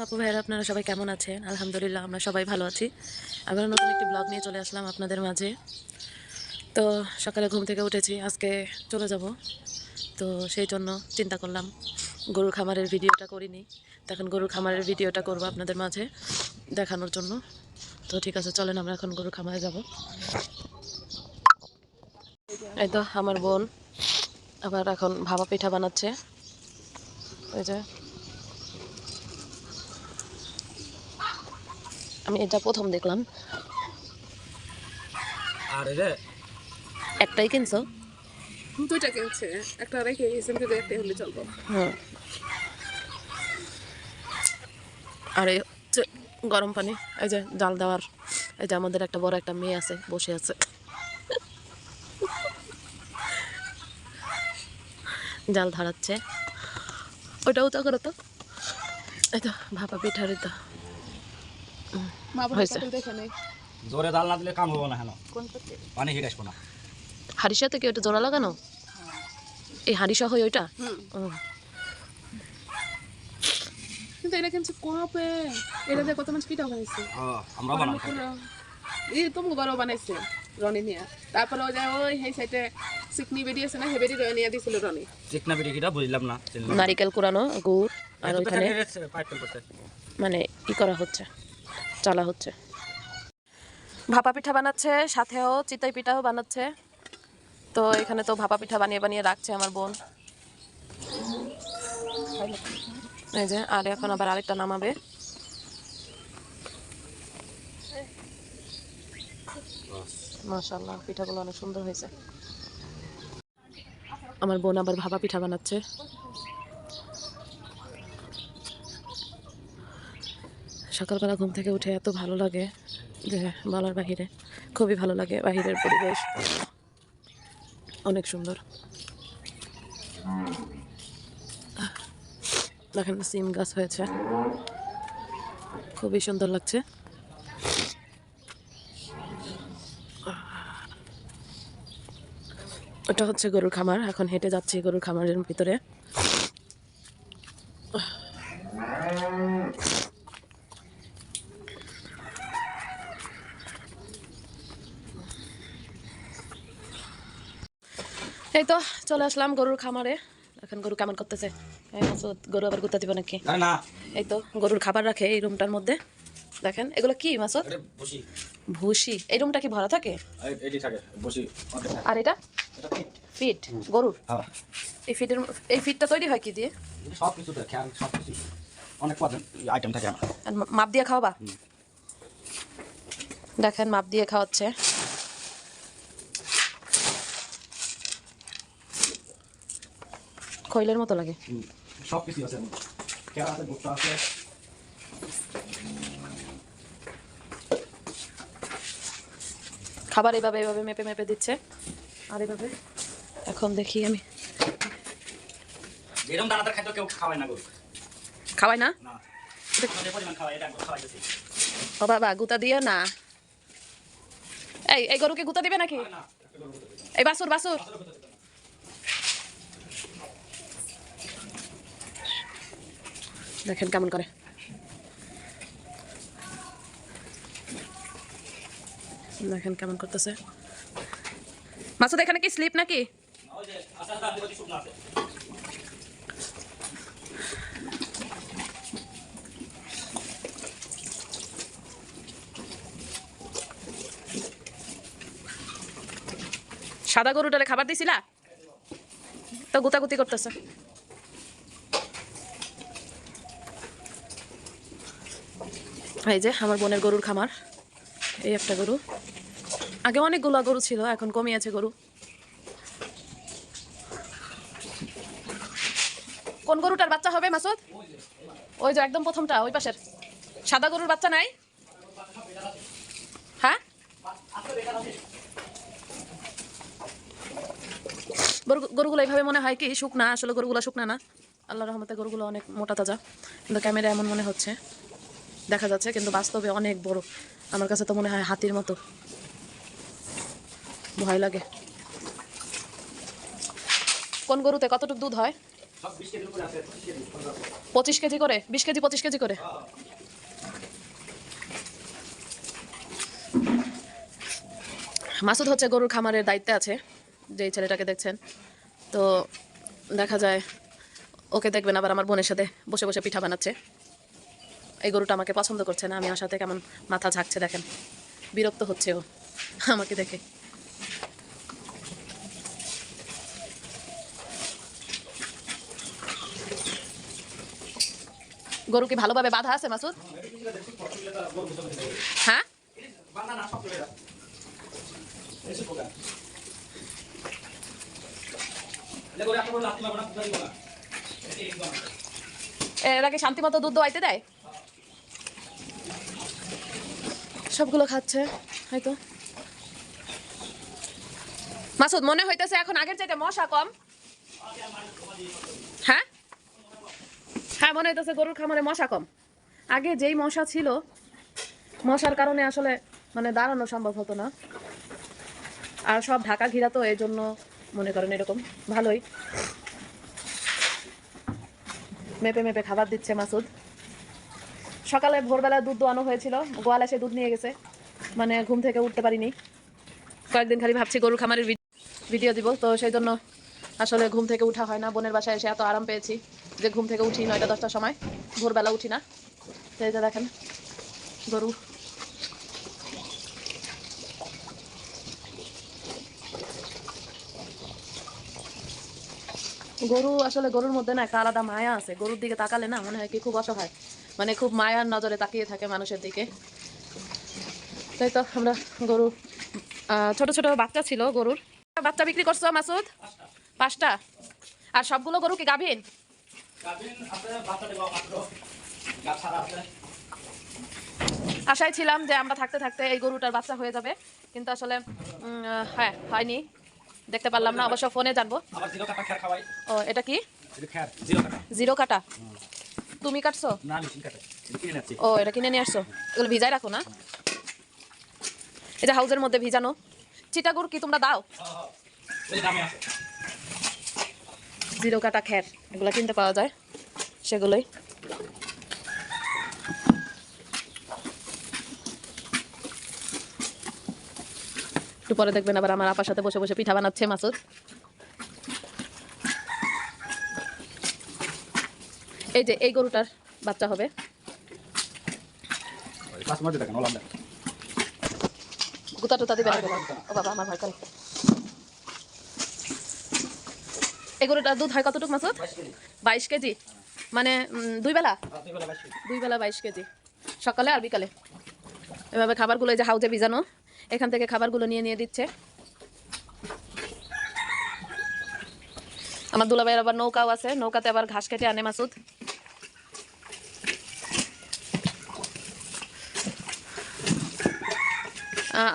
আপু ভাইয়েরা, আপনারা সবাই কেমন আছেন? আলহামদুলিল্লাহ, আমরা সবাই ভালো আছি। আবার নতুন একটি ব্লগ নিয়ে চলে আসলাম আপনাদের মাঝে। তো সকালে ঘুম থেকে উঠেছি, আজকে চলে যাব। তো সেই জন্য চিন্তা করলাম, গরুর খামারের ভিডিওটা করিনি। তখন গরুর খামারের ভিডিওটা করব আপনাদের মাঝে দেখানোর জন্য। তো ঠিক আছে, চলেন আমরা এখন গরুর খামারে যাব। এই তো আমার বোন আবার এখন ভাবা পিঠা বানাচ্ছে। ওই যে আমি এটা প্রথম দেখলাম। একটাই কিনছো? দুইটা কিনছে। একটা রেখে এসএম থেকে একটা হলে চলবো। হুম আর এই হচ্ছে গরম পানি এই যে জাল দেওয়ার এই যে আমাদের একটা বড় একটা মেয়ে আছে বসে আছে। জাল ধরাচ্ছে। ওইটাও তো করো তো। এই তো ভাপা পিঠার তো হয়েছে। কাপড় দেখে নেই। জোরে জাল না দিলে কাম হব না হেন পানি হিট আসব না। হাড়ির সাথে কি ওটা জোড়া লাগানো? এই হাড়ি সহ ওইটা? কিন্তু এটা কিনছে কপে। এটা দিয়ে কত মাছ কিটা বানাইছে হ্যাঁ, আমরা বানাই এই তুমি গরম বানাইছে রনি নিয়ে তারপরে ওই যে ওই সেই সাইডে চিকনি বেরিয়েছে না হে বেরি রয়ে দিছিল রনি। চিকনা বিড়ি কিটা বুঝলাম না চিনলাম। নারিকেল কুড়ানো গুড় আর এই তো ওইখানে প্যাকেটে রেখেছে, পাইপ তেল করতে। মানে ই করা হচ্ছে। চালা হচ্ছে। ভাপা পিঠা বানাচ্ছে, সাথেও চিতাই পিঠাও বানাচ্ছে। তো এখানে তো ভাপা পিঠা বানিয়ে বানিয়ে রাখছে আমার বোন। এই যে, আর এখন আবার আরেকটা নামাবে। মাশাল্লাহ পিঠাগুলো অনেক সুন্দর হয়েছে। আমার বোন আবার ভাপা পিঠা বানাচ্ছে। সকালবেলা ঘুম থেকে উঠে এত ভালো লাগে যে বলার বাহিরে খুবই ভালো লাগে বাহিরের পরিবেশ। অনেক সুন্দর। দেখেন সিম গাছ হয়েছে। খুবই সুন্দর লাগছে। ওটা হচ্ছে গরুর খামার। এখন হেঁটে যাচ্ছি গরুর খামারের ভিতরে। এই তো চলে আসলাম গরুর খামারে। এখন গরু কেমন করতেছে? গরু আবার গুতা দিবে নাকি? এই তো গরুর খাবার রাখে এই রুমটার মধ্যে। দেখেন এগুলো কি মাসুদ? ভুসি। এই রুমটা কি ভরা থাকে। আর এটা? ফিট। গরুর? হ্যাঁ। এই ফিটের এই ফিটটা তৈরি হয় কি দিয়ে? সব কিছু। অনেক আইটেম থাকে মাপ দিয়ে খাওয়াবা? দেখেন মাপ দিয়ে খাওয়াচ্ছে। খৈলের মতো লাগে সব কিছু আছে আমার। আছে ভুট্টা আছে খাবার এইভাবে এইভাবে মেপে মেপে দিচ্ছে আর এইভাবে এখন দেখি আমি এরকম দানাদার খাদ্য কেউ খাওয়ায় না গরু না না খাওয়ায় খাওয়াইতেছি ও বাবা গুতা দিয়ে না এই এই গরুকে গুতা দিবে নাকি এই বাসুর বাসুর দেখেন কেমন করে। দেখেন কেমন করতেছে। মাসুদ, এখানে কি স্লিপ নাকি? সাদা গরুটারে খাবার দিছিলা? তো গুতাগুতি করতেছে। এই যে, আমার বোনের গরুর খামার। এই একটা গরু। আগে অনেকগুলো গরু ছিল, এখন কমিয়েছে গরু। কোন গরুটার বাচ্চা হবে, মাসুদ? ওই যে একদম প্রথমটা, ওই পাশের। সাদা গরুর বাচ্চা নাই? হ্যাঁ? গরু- গরুগুলো এইভাবে মনে হয় কি, শুকনা? আসলে গরুগুলো শুকনা না। আল্লাহ রহমতে গরুগুলো অনেক মোটা তাজা। কিন্তু ক্যামেরা এমন মনে হচ্ছে। দেখা যাচ্ছে, কিন্তু বাস্তবে অনেক বড়। আমার কাছে তো মনে হয় হাতির মতো। ভয় লাগে। কোন গরুতে কতটুকু দুধ হয়? পঁচিশ কেজি করে? বিশ কেজি, পঁচিশ কেজি করে? মাসুদ হচ্ছে গরুর খামারের দায়িত্বে আছে, যেই ছেলেটাকে দেখছেন। তো দেখা যায়, ওকে দেখবেন আবার আমার বোনের সাথে বসে বসে পিঠা বানাচ্ছে। এই গরুটা আমাকে পছন্দ করছে না, আমি আসাতে কেমন মাথা ঝাঁকছে দেখেন। বিরক্ত হচ্ছে ও, আমাকে দেখে। গরু কি ভালোভাবে বাঁধা আছে, মাসুদ? হ্যাঁ? এরা কি শান্তি মতো দুধ দোয়াইতে দেয়? সবগুলো খাচ্ছে, হয়তো। মাসুদ, মনে হইতেছে এখন আগের চাইতে মশা কম। হ্যাঁ? হ্যাঁ মনে হইতেছে গরুর খামারে মশা কম। আগে যেই মশা ছিল, মশার কারণে আসলে মানে দাঁড়ানো সম্ভব হতো না। আর সব ঢাকা ঘিরা তো এই জন্য মনে করেন এরকম ভালোই। মেপে মেপে খাবার দিচ্ছে মাসুদ। সকালে ভোরবেলা দুধ দোয়ানো হয়েছিল। গোয়াল এসে দুধ নিয়ে গেছে। মানে ঘুম থেকে উঠতে পারিনি। কয়েকদিন খালি ভাবছি গরুর খামারের ভিডিও দিব। তো সেই জন্য আসলে ঘুম থেকে উঠা হয় না। বোনের বাসায় এসে এত আরাম পেয়েছি যে ঘুম থেকে উঠি নয়টা, দশটার সময়। ভোরবেলা উঠি না। তো যে দেখেন গরু। গরু আসলে গরুর মধ্যে না একটা আলাদা মায়া আছে। গরুর দিকে তাকালে না মনে হয় কি খুব অসহায়। মানে খুব মায়ার নজরে তাকিয়ে থাকে মানুষের দিকে। তাই তো আমরা গরু ছোট ছোট বাচ্চা ছিল গরুর। বাচ্চা বিক্রি করছ মাসুদ? পাঁচটা। আর সবগুলো গরু কি গাভিন? আশায় ছিলাম যে আমরা থাকতে থাকতে এই গরুটার বাচ্চা হয়ে যাবে কিন্তু আসলে হ্যাঁ হয়নি। দেখতে পারলাম না অবশ্য ফোনে জানব। ও এটা কি? জিরো কাটা। তুমি কাটছো? না মেশিন কাটে কিনে নিচ্ছি। ও এটা কিনে নিয়ে আসছো। এগুলো ভিজাই রাখো না। এটা হাউজের মধ্যে ভিজানো। চিটাগুড় কি তোমরা দাও? জিরো কাটা খ্যার এগুলো কিনতে পাওয়া যায় সেগুলোই। একটু পরে দেখবেন আবার আমার আপার সাথে বসে বসে পিঠা বানাচ্ছে মাসুদ। এই যে এই গরুটার বাচ্চা হবে। পাঁচ মাঝে দেখেন ওলাম দেখ গুতা টুতা দিবে ও বাবা আমার ভয় করে। এই গরুটার দুধ হয় কতটুকু মাসুদ? বাইশ কেজি। মানে দুই বেলা? কেজি। দুই বেলা বাইশ কেজি। সকালে আর বিকালে। এভাবে খাবারগুলো যে হাউজে ভিজানো এখান থেকে খাবারগুলো নিয়ে নিয়ে দিচ্ছে। আমার দুলাভাইয়ের আবার নৌকাও আছে নৌকাতে আবার ঘাস কেটে আনে মাসুদ।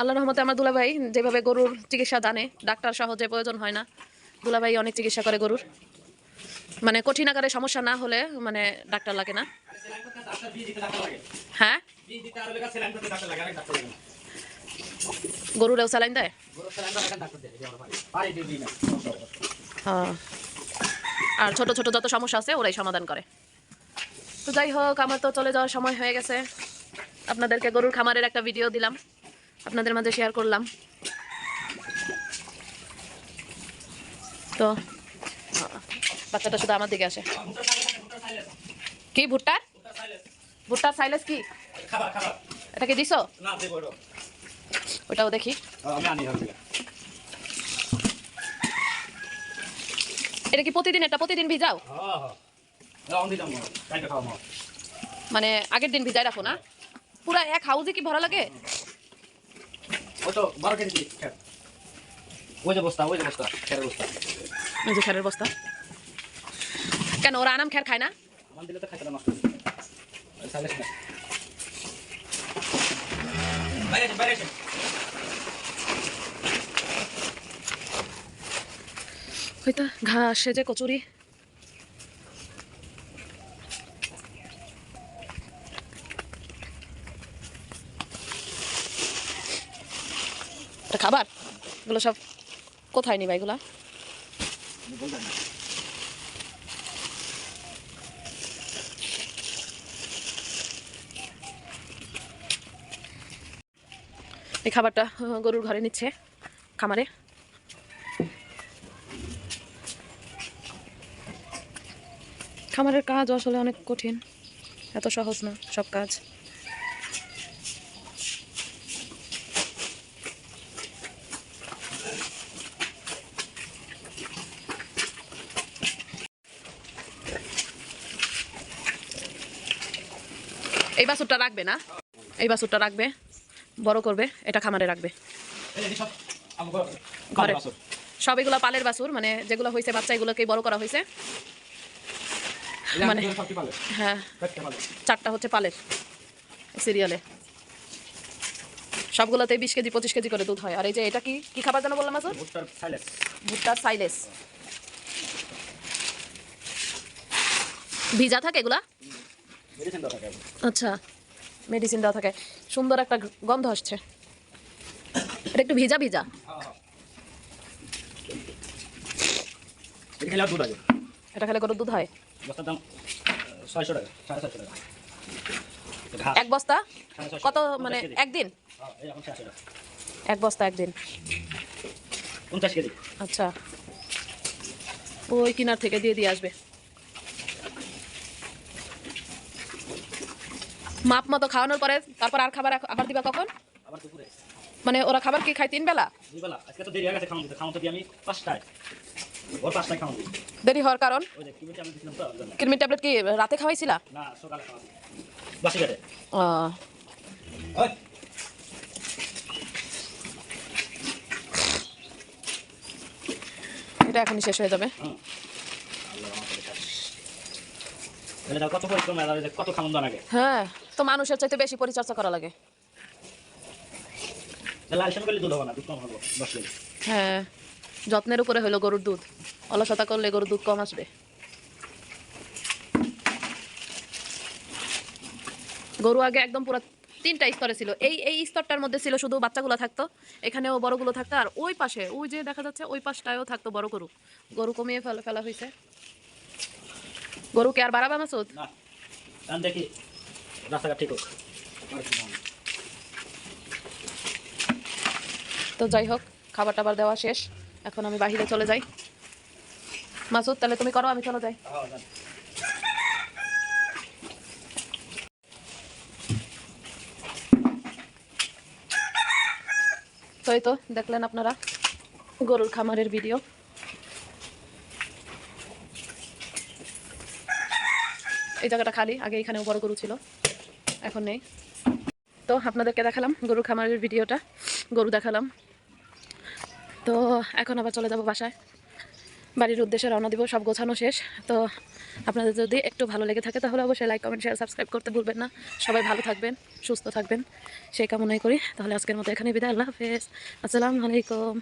আল্লাহ রহমতে আমার দুলাভাই যেভাবে গরুর চিকিৎসা জানে ডাক্তার সহজে প্রয়োজন হয় না দুলাভাই অনেক চিকিৎসা করে গরুর। মানে কঠিন আকারে সমস্যা না হলে মানে ডাক্তার লাগে না। হ্যাঁ? গরুরেও স্যালাইন দেয়? হ্যাঁ। আর ছোট ছোট যত সমস্যা আছে ওরাই সমাধান করে। তো যাই হোক আমার তো চলে যাওয়ার সময় হয়ে গেছে। আপনাদেরকে গরুর খামারের একটা ভিডিও দিলাম। আপনাদের মাঝে শেয়ার করলাম। তো বাচ্চাটা শুধু আমার দিকে আসে। কি ভুট্টার? ভুট্টার সাইলেস কি? এটা কি দিছো? ওটা। ওটাও দেখি আমি আনি হবে এটা কি প্রতিদিন এটা প্রতিদিন ভিজাও? মানে আগের দিন ভিজাই রাখো না? পুরা এক হাউজে কি ভরা লাগে? খেরের বস্তা কেন ওরা আনাম খের খায় না? বাইরে বাইরে হয়তো ঘা যে কচুরি। খাবার? এগুলো সব কোথায় নিবা এগুলা? এই খাবারটা হ্যাঁ, গরুর ঘরে নিচ্ছে খামারে। খামারের কাজ আসলে অনেক কঠিন। এত সহজ না সব কাজ। এই বাছুরটা রাখবে না? এই বাছুরটা রাখবে। বড় করবে, এটা খামারে রাখবে। সব। বাসর। এগুলো পালের বাছুর মানে যেগুলো হয়েছে বাচ্চা এগুলোকে বড় করা হয়েছে মানে- পালে। হ্যাঁ চারটা হচ্ছে পালের সিরিয়ালে সবগুলোতে বিশ কেজি পঁচিশ কেজি করে দুধ হয়। আর এই যে এটা কি কি খাবার যেন বললাম আসর ভুট্টার সাইলেস। ভিজা থাকে এগুলা। আচ্ছা মেডিসিন দেওয়া থাকে। সুন্দর একটা গন্ধ আসছে। এটা একটু ভিজা ভিজা। এটা খেলে আর এটা খেলে গরুর দুধ হয়? বস্তার দাম ছয়শো টাকা সাড়ে ছয়শো টাকা। এক বস্তা? কত মানে একদিন? হ্যাঁ। এক বস্তা একদিন? পঞ্চাশ কেজি। আচ্ছা। ওই কিনার থেকে দিয়ে দিয়ে আসবে। মাপ মতো খাওয়ানোর পরে তারপর আর খাবার আবার দিবা কখন? আবার দুপুরে। মানে ওরা খাবার কি খায় তিন বেলা দুবেলা আজকে তো দেরি হয়ে গেছে খাওয়ান দিতে। খাওয়ান তো দিই আমি পাঁচটায়। দেরি হওয়ার কারণ। কিডনি ট্যাবলেট কি রাতে খাওয়াইছিলা? এটা এখনই শেষ হয়ে যাবে। হ্যাঁ তো মানুষের চাইতে বেশি পরিচর্যা করা লাগে। হ্যাঁ। যত্নের উপরে হলো গরুর দুধ। অলসতা করলে গরুর দুধ কম আসবে। গরু আগে একদম পুরো তিনটা স্তরে ছিল। এই এই স্তরটার মধ্যে ছিল শুধু বাচ্চাগুলো থাকতো এখানেও বড়গুলো থাকতো আর ওই পাশে ওই যে দেখা যাচ্ছে ওই পাশটায়ও থাকতো বড় গরু। গরু কমিয়ে ফেলা ফেলা হয়েছে গরুকে আর বাড়াবা মাসুদ? না। আমি দেখি রাস্তাঘাট ঠিক হোক। তো যাই হোক খাবার টাবার দেওয়া শেষ। এখন আমি বাহিরে চলে যাই। মাসুদ, তাহলে তুমি করো, আমি চলে যাই। তো এই তো, দেখলেন আপনারা গরুর খামারের ভিডিও। এই জায়গাটা খালি, আগে এখানেও বড় গরু ছিল, এখন নেই। তো আপনাদেরকে দেখালাম গরুর খামারের ভিডিওটা, গরু দেখালাম। তো এখন আবার চলে যাব বাসায়। বাড়ির উদ্দেশ্যে রওনা দিব, সব গোছানো শেষ। তো আপনাদের যদি একটু ভালো লেগে থাকে তাহলে অবশ্যই লাইক কমেন্ট শেয়ার সাবস্ক্রাইব করতে ভুলবেন না। সবাই ভালো থাকবেন, সুস্থ থাকবেন। সেই কামনাই করি। তাহলে আজকের মতো এখানে বিদায়, আল্লাহ হাফেজ। আসসালামু আলাইকুম।